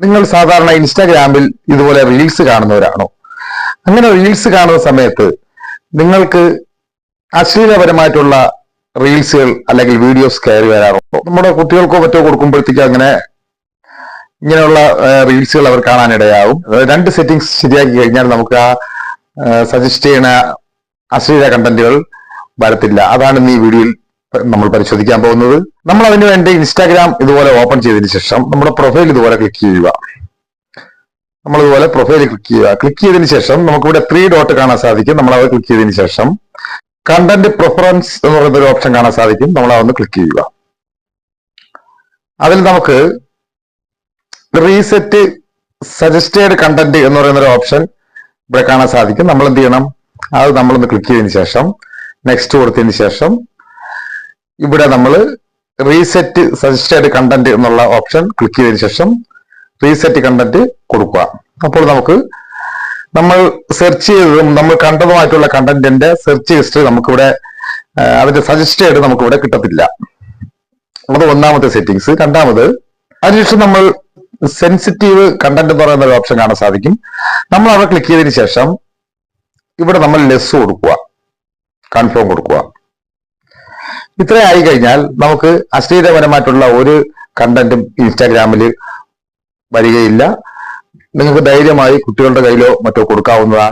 നിങ്ങൾ സാധാരണ ഇൻസ്റ്റാഗ്രാമിൽ ഇതുപോലെ റീൽസ് കാണുന്നവരാണോ? അങ്ങനെ റീൽസ് കാണുന്ന സമയത്ത് നിങ്ങൾക്ക് അശ്ലീലപരമായിട്ടുള്ള റീൽസുകൾ അല്ലെങ്കിൽ വീഡിയോസ് കയറി വരാറുണ്ടോ? നമ്മുടെ കുട്ടികൾക്കോ മറ്റോ കൊടുക്കുമ്പോഴത്തേക്ക് അങ്ങനെ ഇങ്ങനെയുള്ള റീൽസുകൾ അവർ കാണാനിടയാവും. രണ്ട് സെറ്റിങ്സ് ശരിയാക്കി കഴിഞ്ഞാൽ നമുക്ക് ആ സജസ്റ്റ് ചെയ്യുന്ന അശ്ലീല കണ്ടന്റുകൾ വരത്തില്ല. അതാണ് ഈ വീഡിയോയിൽ നമ്മൾ പരിശോധിക്കാൻ പോകുന്നത്. നമ്മൾ അതിന് വേണ്ടി ഇൻസ്റ്റാഗ്രാം ഇതുപോലെ ഓപ്പൺ ചെയ്തതിന് ശേഷം നമ്മുടെ പ്രൊഫൈൽ ഇതുപോലെ ക്ലിക്ക് ചെയ്യുക. നമ്മൾ ഇതുപോലെ പ്രൊഫൈൽ ക്ലിക്ക് ചെയ്യുക. ക്ലിക്ക് ചെയ്തതിന് ശേഷം നമുക്ക് ഇവിടെ ത്രീ ഡോട്ട് കാണാൻ സാധിക്കും. നമ്മൾ അത് ക്ലിക്ക് ചെയ്തതിന് ശേഷം കണ്ടന്റ് പ്രിഫറൻസ് എന്ന് പറയുന്ന ഒരു ഓപ്ഷൻ കാണാൻ സാധിക്കും. നമ്മൾ അതൊന്ന് ക്ലിക്ക് ചെയ്യുക. അതിൽ നമുക്ക് റീസെറ്റ് സജസ്റ്റേഡ് കണ്ടന്റ് എന്ന് പറയുന്ന ഒരു ഓപ്ഷൻ ഇവിടെ കാണാൻ സാധിക്കും. നമ്മൾ എന്ത് ചെയ്യണം? അത് നമ്മളൊന്ന് ക്ലിക്ക് ചെയ്തതിന് ശേഷം നെക്സ്റ്റ് കൊടുത്തതിന് ശേഷം ഇവിടെ നമ്മൾ റീസെറ്റ് സജസ്റ്റഡ് കണ്ടന്റ് എന്നുള്ള ഓപ്ഷൻ ക്ലിക്ക് ചെയ്തതിനു ശേഷം റീസെറ്റ് കണ്ടന്റ് കൊടുക്കുക. അപ്പോൾ നമുക്ക് നമ്മൾ സെർച്ച് ചെയ്തതും നമ്മൾ കണ്ടതുമായിട്ടുള്ള കണ്ടന്റിന്റെ സെർച്ച് ഹിസ്റ്ററി നമുക്കിവിടെ അതിന്റെ സജസ്റ്റേഡ് നമുക്കിവിടെ കിട്ടത്തില്ല. അത് ഒന്നാമത്തെ സെറ്റിങ്സ് രണ്ടാമത് അതിനുശേഷം നമ്മൾ സെൻസിറ്റീവ് കണ്ടന്റ് എന്ന് പറയുന്ന ഒരു ഓപ്ഷൻ കാണാൻ സാധിക്കും. നമ്മൾ അവിടെ ക്ലിക്ക് ചെയ്തതിനു ശേഷം ഇവിടെ നമ്മൾ ലെസ് കൊടുക്കുക. കൺഫേം കൊടുക്കുക. ഇത്രയും ആയി കഴിഞ്ഞാൽ നമുക്ക് അശ്ലീലപരമായിട്ടുള്ള ഒരു കണ്ടന്റും ഇൻസ്റ്റാഗ്രാമിൽ വരികയില്ല. നിങ്ങൾക്ക് ധൈര്യമായി കുട്ടികളുടെ കയ്യിലോ മറ്റോ കൊടുക്കാവുന്നതാണ്.